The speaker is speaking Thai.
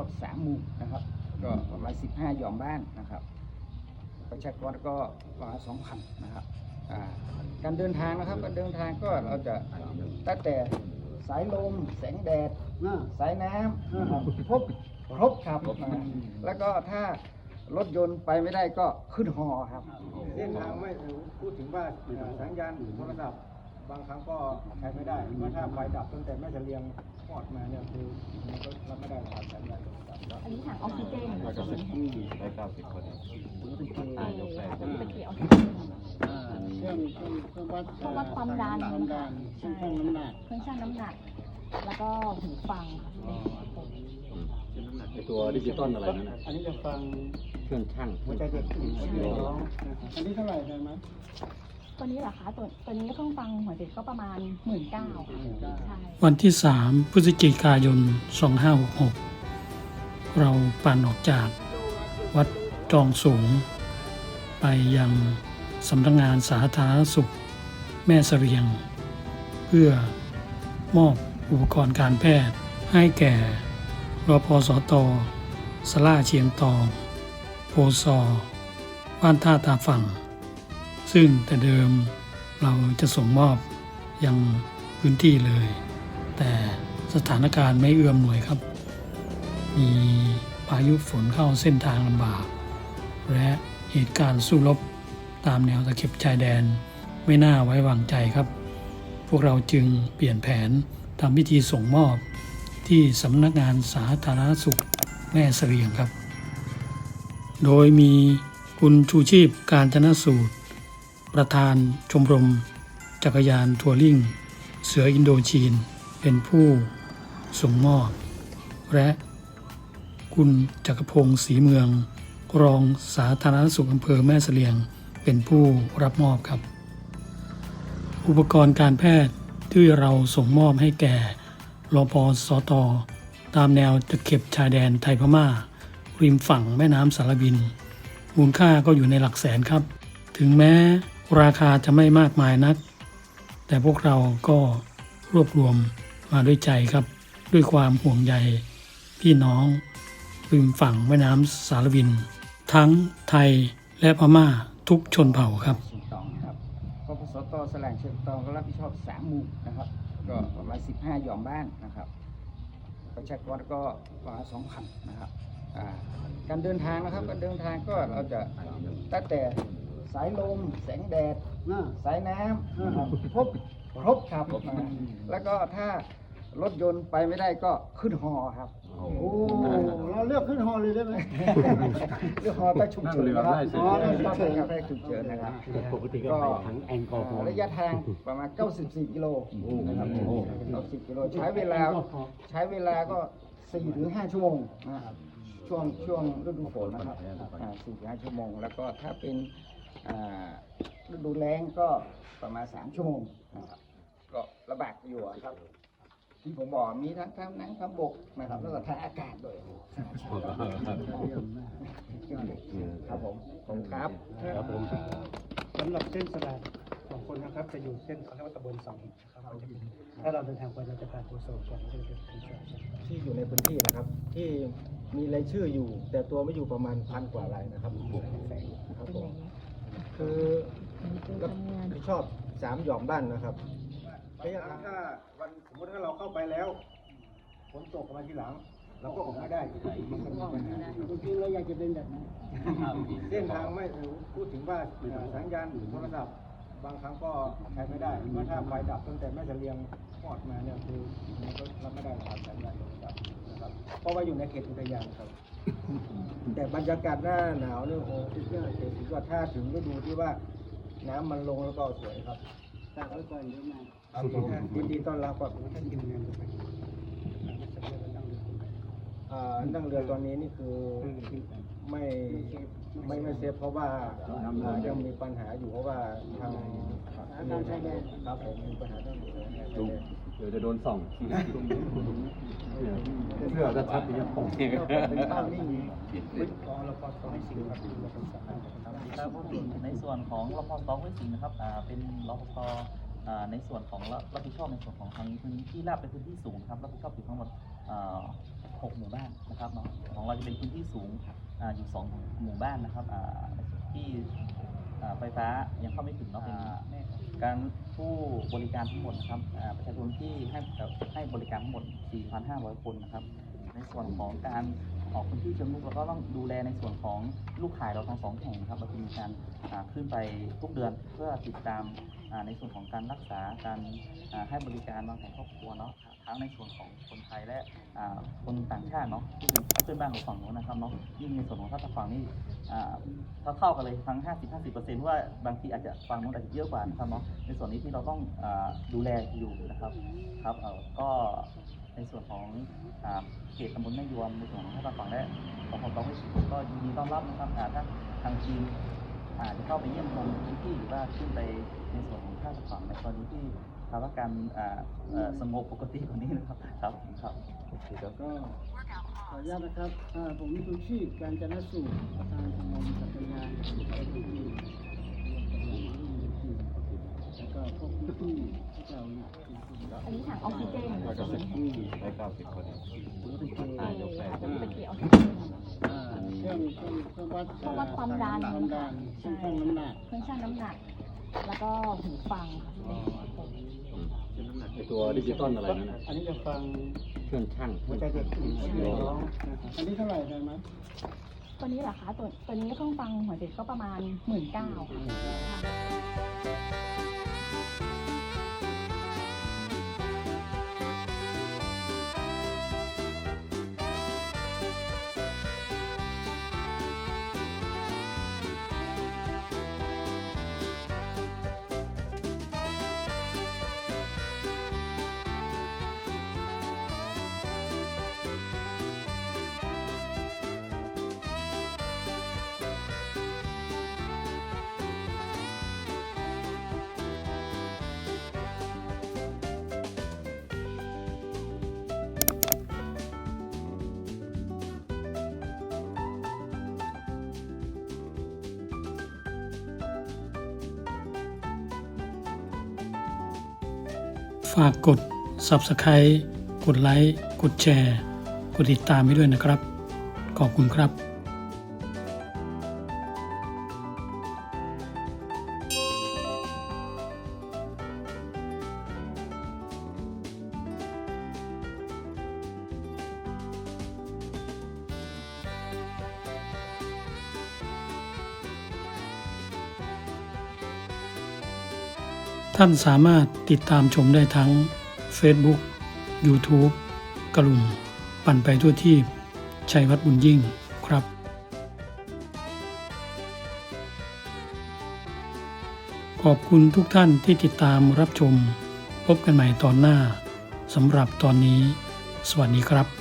อบสามหมู่นะครับ ก็ประมาณสิบห้าหย่อมบ้านนะครับประชากรก็ประมาณสองพันนะครับการเดินทางนะครับการเดินทางก็เราจะตั้งแต่สายลมแสงแดดสายน้ำครับครบครับ แล้วก็ถ้ารถยนต์ไปไม่ได้ก็ขึ้นฮอครับเส้นทางไม่พูดถึงว่าสัญญาณโทรศัพท์บางครั้งก็ใช้ไม่ได้เพราะถ้าไฟดับตั้งแต่แม่เสลียง อดมาเนี่ยคือมันก็รับไม่ได้หรอกครับสัญญาณโทรศัพท์อันนี้ถังออกซิเจนแล้วก็เป็นได้เก้าสิบคนเออ่ายกอแรกค่ะตัวนี้เป็นเกออกซิเจนอ่าเครื่องเครื่องเครื่องวัดเครื่องวัดความดันความดันเครื่องชั่งน้ำหนักเครื่องชั่งน้ำหนัก แล้วก็หูฟังค่ะไอตัวดิจิตอลอะไรนั่นน่ะอันนี้จะฟังเครื่องช่างหัวใจเด็กหัวใจร้องอันนี้เท่าไหร่ได้ไหม ตัวนี้เหรอคะตัวตัวนี้เครื่องฟังหัวเด็กก็ประมาณหมื่นเก้าใช่วันที่ 3 พฤศจิกายน 2566 เราปั่นออกจากวัดจองสูง ไปยังสำนักงงานสาธารณสุขแม่เสรียง เพื่อมอบอุปกรณ์การแพทย์ให้แก่รพสตสลาเชียงตองโพซอบ้านท่าตาฝั่ง ซึ่งแต่เดิมเราจะส่งมอบยังพื้นที่เลย แต่สถานการณ์ไม่เอื้อมหน่วยครับ มีพายุฝนเข้าเส้นทางลำบาก และเหตุการณ์สู้รบตามแนวตะเข็บชายแดนไม่น่าไว้วางใจครับ พวกเราจึงเปลี่ยนแผนทำพิธีส่งมอบที่สำนักงานสาธารณสุขแม่เสรียงครับ โดยมีคุณชูชีพการจนสูตร ประธานชมรม จักรยานทัวริ่ง เสืออินโดจีน เป็นผู้ส่งมอบ และคุณจักรพงศ์ศรีเมือง รองสาธารณสุขอำเภอแม่เสลียง เป็นผู้รับมอบครับ อุปกรณ์การแพทย์ที่เราส่งมอบให้แก่รอพอสตตามแนวตะเข็บชายแดนไทยพม่า ริมฝั่งแม่น้ำสารบิน มูลค่าก็อยู่ในหลักแสนครับ ถึงแม้ ราคาจะไม่มากมายนัก แต่พวกเราก็รวบรวมมาด้วยใจครับ ด้วยความห่วงใยพี่น้องริมฝั่งแม่น้ำสารวิน ทั้งไทยและพม่าทุกชนเผ่าครับเชียงตองครับกพสตแสลงเชียงตองก็รับผิดชอบสามหมู่นะครับ ก็ประมาณสิบห้าหย่อมบ้านนะครับประชากรก็ประมาณสองพันนะครับการเดินทางนะครับการเดินทางก็เราจะตั้งแต่ สายลม แสงแดด อ่า สายน้ำนะครับครบครบครับอ่าแล้วก็ถ้ารถยนต์ไปไม่ได้ก็ขึ้นฮอครับ โอ้เราเลือกขึ้นฮอเลยได้ไหม เรื่องฮอไปฉุกเฉินนะครับนั่งเรือได้สิฮอได้ฉุกเฉินครับได้ฉุกเฉินนะครับ ปกติก็ไปทั้งแอลกอฮอล์ระยะทางประมาณ 94 กิโลนะครับ90กิโลใช้เวลาใช้เวลาก็ 4 ถึง 5 ชั่วโมงนะครับช่วงช่วงฤดูฝนนะครับอ่า4ถึง5ชั่วโมง แล้วก็ถ้าเป็นอ่า ฤดูแล้งก็ประมาณ3ชั่วโมงนะครับ ก็ระบากอยู่อะครับ ที่ผมบอกมีทั้งทางน้ำทางบกนะครับ แล้วก็ทางอากาศด้วยครับผมผมครับครับผมสำหรับเส้นสลากของคนนะครับจะอยู่เส้นเขาเรียกว่าตำบลสองนะครับจะเป็นถ้าเราเดินทางไปเราจะผ่านตัวโซนก่อนที่จะเป็นตัวโซนที่อยู่ในพื้นที่นะครับ ที่มีรายชื่ออยู่ แต่ตัวไม่อยู่ประมาณพันกว่ารายนะครับครับผม คือรับผิดชอบสามหย่อมบ้านนะครับระยะทางถ้าวันสมมติถ้าเราเข้าไปแล้วฝนตกมาทีหลัง เราก็ออกไม่ได้มันก็มีปัญหาจริงๆเราอยากจะเป็นแบบนั้นเส้นทางไม่พูดถึงว่าเอ่อสัญญาณโทรศัพท์บางครั้งก็ใช้ไม่ได้เพราะถ้าไฟดับตั้งแต่แม่เสลียงพอดมาเนี่ยคือมันก็รับไม่ได้หรอกครับสัญญาณโทรศัพท์นะครับเพราะว่าอยู่ในเขตอุทยานครับ แต่บรรยากาศหน้าหนาวเนี่ยโอ้สุดยอดเลยสุดยอดถ้าถึงฤดูที่ว่าน้ำมันลงแล้วก็สวยครับตากไว้ก่อนเดี๋ยวมาครับผมยินดีต้อนรับครับถ้ากินเงินจะไปจะเรียกว่านั่งเรืออ่านั่งเรือตอนนี้นี่คือ ไม่ไม่ไม่เซฟเพราะว่าอ่ายังมีปัญหาอยู่เพราะว่าทางครับผมมีปัญหาเรื่องนี้ดูเดี๋ยวจะโดนส่องเสื้อก็ชัดอย่างผมเองเป็นภาพนิ่งพอเราพอตอนให้สิ่งที่เราเป็นสารนะครับครับผมในส่วนของรพสตห้วยสิงห์นะครับอ่าเป็นรพสอ่าในส่วนของรับรับผิดชอบในส่วนของทางพื้นที่ราบเป็นพื้นที่สูงครับรับผิดชอบอยู่ทั้งหมดอ่าหกหมู่บ้านนะครับเนาะของเราจะเป็นพื้นที่สูง อ่าอยู่สองหมู่บ้านนะครับอ่าที่อ่าไฟฟ้ายังเข้าไม่ถึงเนาะเป็นการผู้บริการทั้งหมดนะครับอ่าประชาชนที่ให้ให้บริการทั้งหมด 4,500 คนนะครับ ในส่วนของการออกพื้นที่เชิงรุกเราก็ต้องดูแลในส่วนของลูกขายเราทั้งสองแห่งนะครับเราจะมีการอ่าขึ้นไปทุกเดือนเพื่อติดตามอ่า ในส่วนของการรักษาการให้บริการวางแผนครอบครัวเนาะทั้งในส่วนของคนไทยและคนต่างชาติเนาะที่เป็นเพื่อนบ้านของฝั่งโน้นนะครับเนาะยิ่งในส่วนของทัพฝั่งนี่เท่าๆกันเลยทั้ง 50 50เปอร์เซ็นต์ว่าบางทีอาจจะฝั่งโน้นอาจจะเยอะกว่านะครับเนาะในส่วนนี้ที่เราต้องดูแลอยู่นะครับครับเออก็ในส่วนของเขตตำบลแม่ยวมในส่วนของท่าตะฝั่งและสพตองวิสุก็ยินดีต้อนรับนะครับอ่าถ้าทางทีมอาจจะเข้าไปเยี่ยมชมพื้นที่หรือว่าขึ้นไป ในส่วนของท่าตะฝั่งในกรณีที่สถานการณ์อ่าเอ่อสงบปกติกว่านี้นะครับครับครับก็ขออนุญาตนะครับอ่าผมชูชีพการจนสูตรประธานชมรมจักรยานในพื้นที่แล้วก็พวกพี่ๆพวกเราเนี่ยอันนี้ถังออกซิเจนก็จะเป็นได้เก้าสิบคนใช่ค่ะตัวนี้เป็นเกียร์ออกซิเจนอ่าเครื่องเครื่องเครื่องวัดเครื่องวัดความดันความดันเครื่องชั่งน้ำหนักเครื่องชั่งน้ำหนัก แล้วก็หูฟังค่ะไอตัวดิจิตอลอะไรนั่นนะอันนี้จะฟังเครื่องช่างหัวใจเด็กหัวใจร้องนะครับอันนี้เท่าไหร่ได้ไหมตัวนี้เหรอคะตัวตัวนี้เครื่องฟังหัวเด็กก็ประมาณหมื่นเก้าค่ะ ฝากกด Subscribe กดไลค์ กดแชร์ กดติดตามให้ด้วยนะครับ ขอบคุณครับ ท่านสามารถติดตามชมได้ทั้ง Facebook YouTube กลุ่ม ปั่นไปทั่วที่ ชัยวัฒน์บุญยิ่งครับขอบคุณทุกท่านที่ติดตามรับชม พบกันใหม่ตอนหน้าสำหรับตอนนี้ สวัสดีครับ